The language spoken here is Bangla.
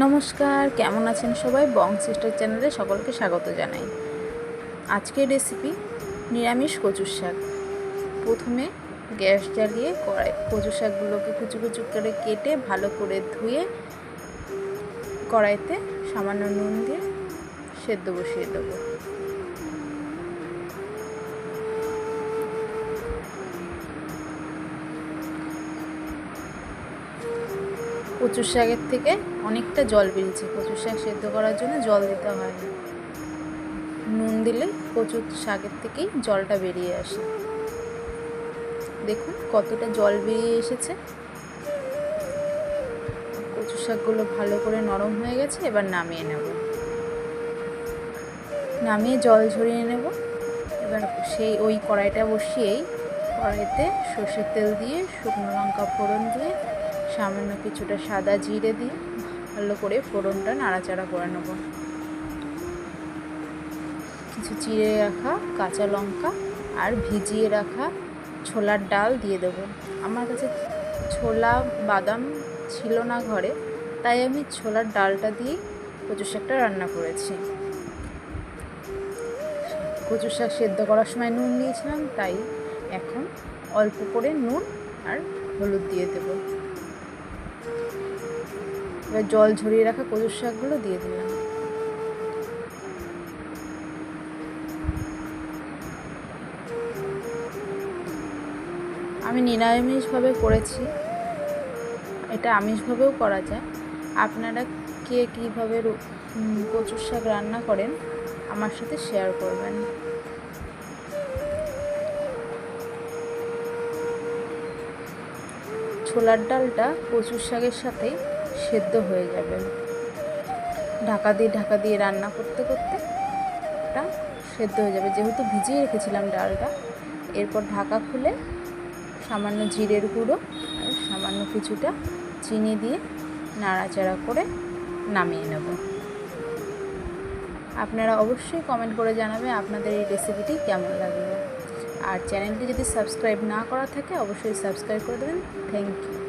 নমস্কার, কেমন আছেন সবাই? বং সিস্টার চ্যানেলে সকলকে স্বাগত জানাই। আজকের রেসিপি নিরামিষ কচুর শাক। প্রথমে গ্যাস জ্বালিয়ে কড়াই কচু শাকগুলোকে কুচু কুচু করে কেটে ভালো করে ধুয়ে কড়াইতে সামান্য নুন দিয়ে সেদ্ধ বসিয়ে দেবো। কচুর শাকের থেকে অনেকটা জল বেরিয়েছে। কচুর শাক সেদ্ধ করার জন্য জল দিতে হয় না। নুন দিলে কচুর শাকের থেকেই জলটা বেরিয়ে আসে। দেখুন কতটা জল বেরিয়ে এসেছে। কচু শাকগুলো ভালো করে নরম হয়ে গেছে, এবার নামিয়ে নেব। নামিয়ে জল ঝরিয়ে নেব। এবার সেই ওই কড়াইটা বসিয়েই কড়াইতে সর্ষের তেল দিয়ে, শুকনো লঙ্কা ফোড়ন দিয়ে সামান্য কিছুটা সাদা জিরে দিয়ে ভালো করে ফোড়নটা নাড়াচাড়া করে নেব। কিছু চিড়ে রাখা কাঁচা লঙ্কা আর ভিজিয়ে রাখা ছোলার ডাল দিয়ে দেব। আমার কাছে ছোলা বাদাম ছিল না ঘরে, তাই আমি ছোলার ডালটা দিয়েই কচু শাকটা রান্না করেছি। কচু শাক সেদ্ধ করার সময় নুন দিয়েছিলাম, তাই এখন অল্প করে নুন আর হলুদ দিয়ে দেবো। এবার জল ঝরিয়ে রাখা কচুর শাকগুলো দিয়ে দিলাম। আমি নিরামিষভাবে করেছি। এটা আমিষভাবেও করা যায়। আপনারা কে কীভাবে কচুর শাক রান্না করেন, আমার সাথে শেয়ার করবেন। ছোলার ডালটা কচুর শাকের সাথে সেদ্ধ হয়ে যাবে। ঢাকা দিয়ে ঢাকা দিয়ে রান্না করতে করতে এটা সেদ্ধ হয়ে যাবে। যেহেতু ভিজিয়ে রেখেছিলাম ডালটা, এরপর ঢাকা খুলে সামান্য জিরের গুঁড়ো আর সামান্য কিছুটা চিনি দিয়ে নাড়াচাড়া করে নামিয়ে নেব। আপনারা অবশ্যই কমেন্ট করে জানাবে আপনাদের এই রেসিপিটি কেমন লাগল। আর চ্যানেলটি যদি সাবস্ক্রাইব না করা থাকে, অবশ্যই সাবস্ক্রাইব করে দেবেন। Thank you